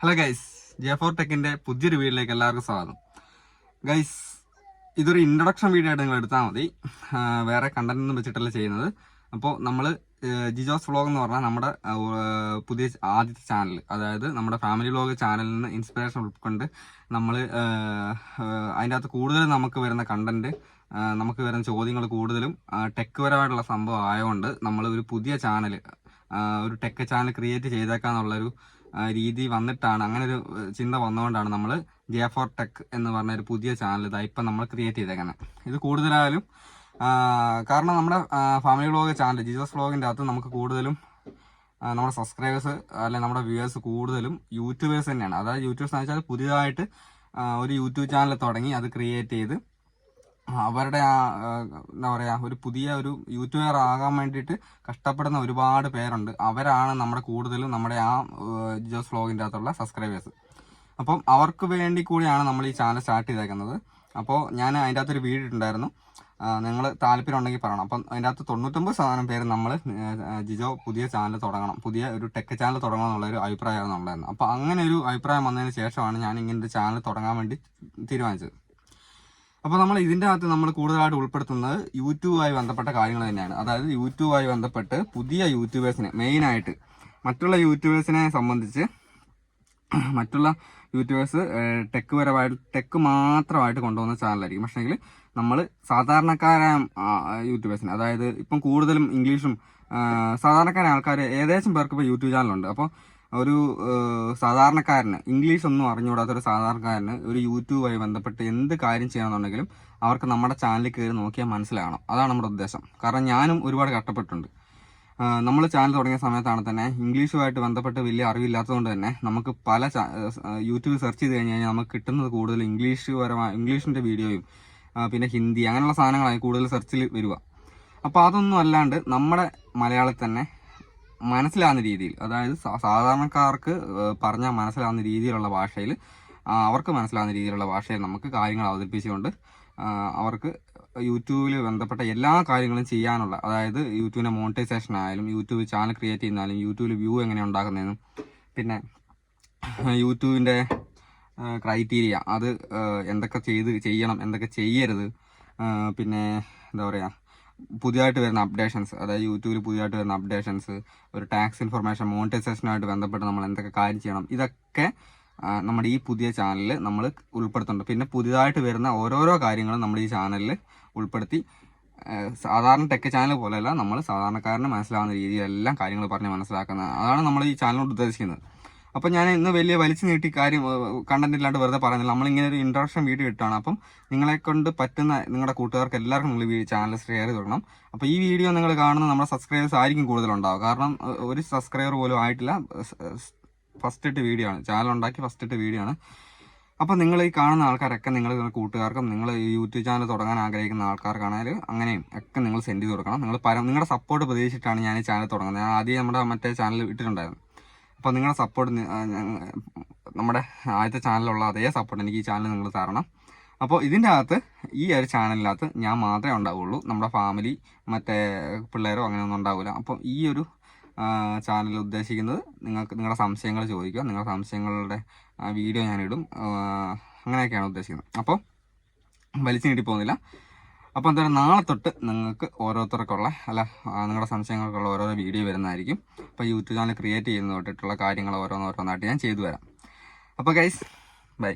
Hello guys J four ടെക്കിന്റെ പുതിയൊരു വീഡിയോയിലേക്ക് എല്ലാവർക്കും സ്വാഗതം. ഗൈസ് ഇതൊരു ഇൻട്രൊഡക്ഷൻ വീഡിയോ ആയിട്ട് നിങ്ങൾ എടുത്താൽ മതി. വേറെ കണ്ടന്റ് ഒന്നും വെച്ചിട്ടല്ല ചെയ്യുന്നത്. അപ്പോൾ നമ്മൾ ജിജോസ് വ്ളോഗ് എന്ന് പറഞ്ഞാൽ നമ്മുടെ പുതിയ ആദ്യത്തെ ചാനൽ അതായത് നമ്മുടെ ഫാമിലി വ്ളോഗ് ചാനലിൽ നിന്ന് ഇൻസ്പിറേഷൻ ഉൾക്കൊണ്ട് നമ്മൾ അതിന്റെ അകത്ത് കൂടുതൽ നമുക്ക് വരുന്ന കണ്ടന്റ് നമുക്ക് വരുന്ന ചോദ്യങ്ങൾ കൂടുതലും ടെക് പരമായിട്ടുള്ള സംഭവം ആയതുകൊണ്ട് നമ്മൾ ഒരു പുതിയ ചാനൽ ഒരു ടെക് ചാനൽ ക്രിയേറ്റ് ചെയ്തേക്കാന്നുള്ളൊരു രീതി വന്നിട്ടാണ്. അങ്ങനെ ഒരു ചിന്ത വന്നുകൊണ്ടാണ് നമ്മൾ ജെ ഫോർ ടെക് എന്ന് പറഞ്ഞ ഒരു പുതിയ ചാനൽ ഇതാ ഇപ്പം നമ്മൾ ക്രിയേറ്റ് ചെയ്തേക്കുന്നത് ഇത് കൂടുതലായാലും കാരണം നമ്മുടെ ഫാമിലി വ്ളോഗ് ചാനൽ ജീസസ് വ്ളോഗിന്റെ അകത്ത് നമുക്ക് കൂടുതലും നമ്മുടെ സബ്സ്ക്രൈബേഴ്സ് അല്ലെങ്കിൽ നമ്മുടെ വ്യൂവേഴ്സ് കൂടുതലും യൂട്യൂബേഴ്സ് തന്നെയാണ്. അതായത് യൂട്യൂബേഴ്സ് എന്ന് വെച്ചാൽ പുതിയതായിട്ട് ഒരു യൂട്യൂബ് ചാനൽ തുടങ്ങി അത് ക്രിയേറ്റ് ചെയ്ത് അവരുടെ ആ എന്താ പറയാ ഒരു പുതിയ ഒരു യൂട്യൂബർ ആകാൻ വേണ്ടിയിട്ട് കഷ്ടപ്പെടുന്ന ഒരുപാട് പേരുണ്ട്. അവരാണ് നമ്മുടെ കൂടുതലും നമ്മുടെ ആ ജോസ് വ്ളോഗിന്റെ അകത്തുള്ള സബ്സ്ക്രൈബേഴ്സ്. അപ്പം അവർക്ക് വേണ്ടി കൂടിയാണ് നമ്മൾ ഈ ചാനൽ സ്റ്റാർട്ട് ചെയ്തേക്കുന്നത്. അപ്പോൾ ഞാൻ അതിന്റെ അകത്തൊരു വീഡിയോ ഇട്ടുണ്ടായിരുന്നു നിങ്ങൾ താല്പര്യം ഉണ്ടെങ്കിൽ പറയണം. അപ്പം അതിന്റെ അകത്ത് തൊണ്ണൂറ്റൊമ്പത് ശതമാനം പേര് നമ്മൾ ജിജോ പുതിയ ചാനൽ തുടങ്ങണം. പുതിയ ഒരു ടെക് ചാനൽ തുടങ്ങണം എന്നുള്ള ഒരു അഭിപ്രായമാണ് ഉണ്ടായിരുന്നത് അപ്പോൾ അങ്ങനെ ഒരു അഭിപ്രായം വന്നതിന് ശേഷമാണ് ഞാൻ ഇങ്ങനെ ഒരു ചാനൽ തുടങ്ങാൻ വേണ്ടി തീരുമാനിച്ചത്. അപ്പോൾ നമ്മൾ ഇതിന്റെ അകത്ത് നമ്മൾ കൂടുതലായിട്ട് ഉൾപ്പെടുത്തുന്നത് യൂട്യൂബുമായി ബന്ധപ്പെട്ട കാര്യങ്ങൾ തന്നെയാണ്. അതായത് യൂട്യൂബുമായി ബന്ധപ്പെട്ട് പുതിയ യൂട്യൂബേഴ്സിനെ മെയിനായിട്ട് മറ്റുള്ള യൂട്യൂബേഴ്സിനെ സംബന്ധിച്ച് മറ്റുള്ള യൂട്യൂബേഴ്സ് ടെക്ക് പരമായിട്ട് ടെക്ക് മാത്രമായിട്ട് കൊണ്ടുപോകുന്ന ചാനലായിരിക്കും. പക്ഷേങ്കിൽ നമ്മൾ സാധാരണക്കാരായ യൂട്യൂബേഴ്സിന് അതായത് ഇപ്പം കൂടുതലും ഇംഗ്ലീഷും സാധാരണക്കാരായ ആൾക്കാർ ഏകദേശം പേർക്ക് ഇപ്പോൾ യൂട്യൂബ് ചാനലുണ്ട് അപ്പോൾ ഒരു സാധാരണക്കാരന് ഇംഗ്ലീഷ് ഒന്നും അറിഞ്ഞുകൂടാത്ത ഒരു സാധാരണക്കാരന് ഒരു യൂട്യൂബുമായി ബന്ധപ്പെട്ട് എന്ത് കാര്യം ചെയ്യണമെന്നുണ്ടെങ്കിലും അവർക്ക് നമ്മുടെ ചാനലിൽ കയറി നോക്കിയാൽ മനസ്സിലാകണം അതാണ് നമ്മുടെ ഉദ്ദേശം. കാരണം ഞാനും ഒരുപാട് കഷ്ടപ്പെട്ടിട്ടുണ്ട്. നമ്മൾ ചാനൽ തുടങ്ങിയ സമയത്താണ് തന്നെ ഇംഗ്ലീഷുമായിട്ട് ബന്ധപ്പെട്ട് വലിയ അറിവില്ലാത്തതുകൊണ്ട് തന്നെ നമുക്ക് പല യൂട്യൂബ് സെർച്ച് ചെയ്ത് കഴിഞ്ഞ് കഴിഞ്ഞാൽ നമുക്ക് കിട്ടുന്നത് കൂടുതൽ ഇംഗ്ലീഷ് പരമായ ഇംഗ്ലീഷിന്റെ വീഡിയോയും പിന്നെ ഹിന്ദി അങ്ങനെയുള്ള സാധനങ്ങളായി കൂടുതൽ സെർച്ചിൽ വരിക. അപ്പോൾ അതൊന്നും അല്ലാണ്ട് നമ്മുടെ മലയാളത്തിൽ തന്നെ മനസ്സിലാവുന്ന രീതിയിൽ അതായത് സാധാരണക്കാർക്ക് പറഞ്ഞാൽ മനസ്സിലാവുന്ന രീതിയിലുള്ള ഭാഷയിൽ അവർക്ക് മനസ്സിലാവുന്ന രീതിയിലുള്ള ഭാഷയിൽ നമുക്ക് കാര്യങ്ങൾ അവതരിപ്പിച്ചുകൊണ്ട് അവർക്ക് യൂട്യൂബിൽ ബന്ധപ്പെട്ട എല്ലാ കാര്യങ്ങളും ചെയ്യാനുള്ള അതായത് യൂട്യൂബിന്റെ മോണിറ്റൈസേഷൻ ആയാലും യൂട്യൂബ് ചാനൽ ക്രിയേറ്റ് ചെയ്യുന്നാലും യൂട്യൂബിൽ വ്യൂ എങ്ങനെ ഉണ്ടാക്കുന്നതെന്നും പിന്നെ യൂട്യൂബിന്റെ ക്രൈറ്റീരിയ അത് എന്തൊക്കെ ചെയ്ത് ചെയ്യണം എന്തൊക്കെ ചെയ്യരുത് പിന്നെ എന്താ പറയുക പുതിയതായിട്ട് വരുന്ന അപ്ഡേഷൻസ് അതായത് യൂട്യൂബിൽ പുതിയതായിട്ട് വരുന്ന അപ്ഡേഷൻസ് ഒരു ടാക്സ് ഇൻഫർമേഷൻ മോണിറ്റൈസേഷനുമായിട്ട് ബന്ധപ്പെട്ട് നമ്മൾ എന്തൊക്കെ കാര്യം ചെയ്യണം ഇതൊക്കെ നമ്മുടെ ഈ പുതിയ ചാനലിൽ നമ്മൾ ഉൾപ്പെടുത്തുന്നുണ്ട്. പിന്നെ പുതിയതായിട്ട് വരുന്ന ഓരോരോ കാര്യങ്ങളും നമ്മൾ ഈ ചാനലിൽ ഉൾപ്പെടുത്തി സാധാരണ ടെക് ചാനൽ പോലെയല്ല നമ്മൾ സാധാരണക്കാരന് മനസ്സിലാവുന്ന രീതിയിലെല്ലാം കാര്യങ്ങൾ പറഞ്ഞ് മനസ്സിലാക്കുന്നത് അതാണ് നമ്മൾ ഈ ചാനലിനോട് ഉദ്ദേശിക്കുന്നത്. അപ്പം ഞാൻ ഇന്ന് വലിയ വലിച്ചു നീട്ടി കാര്യം കണ്ടന്റ് ഇല്ലാണ്ട് വെറുതെ പറയുന്നില്ല. നമ്മളിങ്ങനെ ഒരു ഇൻട്രൊഡക്ഷൻ വീഡിയോ ഇട്ടാണ്. അപ്പം നിങ്ങളെ കൊണ്ട് പറ്റുന്ന നിങ്ങളുടെ കൂട്ടുകാർക്ക് എല്ലാവർക്കും നിങ്ങൾ ഈ ചാനൽ ഷെയർ ചെയ്ത് അപ്പോൾ ഈ വീഡിയോ നിങ്ങൾ കാണുന്ന നമ്മുടെ സബ്സ്ക്രൈബേഴ്സ് ആയിരിക്കും കൂടുതലുണ്ടാവും കാരണം ഒരു സബ്സ്ക്രൈബർ പോലും ആയിട്ടില്ല. ഫസ്റ്റ് ഇട്ട് വീഡിയോ ആണ്. ചാനൽ ഉണ്ടാക്കി ഫസ്റ്റ് ഇട്ട് വീഡിയോ ആണ്. അപ്പോൾ നിങ്ങൾ ഈ കാണുന്ന ആൾക്കാരൊക്കെ നിങ്ങൾ കൂട്ടുകാർക്കും നിങ്ങൾ യൂട്യൂബ് ചാനൽ തുടങ്ങാൻ ആഗ്രഹിക്കുന്ന ആൾക്കാർക്കാണെങ്കിലും അങ്ങനെയും ഒക്കെ നിങ്ങൾ സെൻഡ് ചെയ്ത് കൊടുക്കണം. നിങ്ങൾ പരം നിങ്ങളുടെ സപ്പോർട്ട് പ്രതീക്ഷിച്ചിട്ടാണ് ഞാൻ ഈ ചാനൽ തുടങ്ങുന്നത്. ഞാൻ ആദ്യം നമ്മുടെ മറ്റേ ചാനൽ ഇട്ടിട്ടുണ്ടായിരുന്നു. അപ്പോൾ നിങ്ങളുടെ സപ്പോർട്ട് നമ്മുടെ ആദ്യത്തെ ചാനലിലുള്ള അതേ സപ്പോർട്ട് എനിക്ക് ഈ ചാനൽ നിങ്ങൾ തരണം. അപ്പോൾ ഇതിന്റെ അകത്ത് ഈ ഒരു ചാനലിനകത്ത് ഞാൻ മാത്രമേ ഉണ്ടാവുള്ളൂ. നമ്മുടെ ഫാമിലി മറ്റേ പിള്ളേരോ അങ്ങനെയൊന്നും ഉണ്ടാവില്ല അപ്പോൾ ഈ ഒരു ചാനൽ ഉദ്ദേശിക്കുന്നത് നിങ്ങൾക്ക് നിങ്ങളുടെ സംശയങ്ങൾ ചോദിക്കുക. നിങ്ങളുടെ സംശയങ്ങളുടെ വീഡിയോ ഞാനിടും. അങ്ങനെയൊക്കെയാണ് ഉദ്ദേശിക്കുന്നത്. അപ്പോൾ വലിച്ചു നീട്ടി പോകുന്നില്ല. അപ്പോൾ എന്തായാലും നാളെ തൊട്ട് നിങ്ങൾക്ക് ഓരോരുത്തർക്കുള്ള അല്ല നിങ്ങളുടെ സംശയങ്ങൾക്കുള്ള ഓരോരോ വീഡിയോ വരുന്നതായിരിക്കും. അപ്പോൾ യൂട്യൂബ് ചാനൽ ക്രിയേറ്റ് ചെയ്യുന്ന തൊട്ടിട്ടുള്ള കാര്യങ്ങൾ ഓരോന്നോരോന്നായിട്ട് ഞാൻ ചെയ്തു വരാം അപ്പോൾ ഗൈസ് ബൈ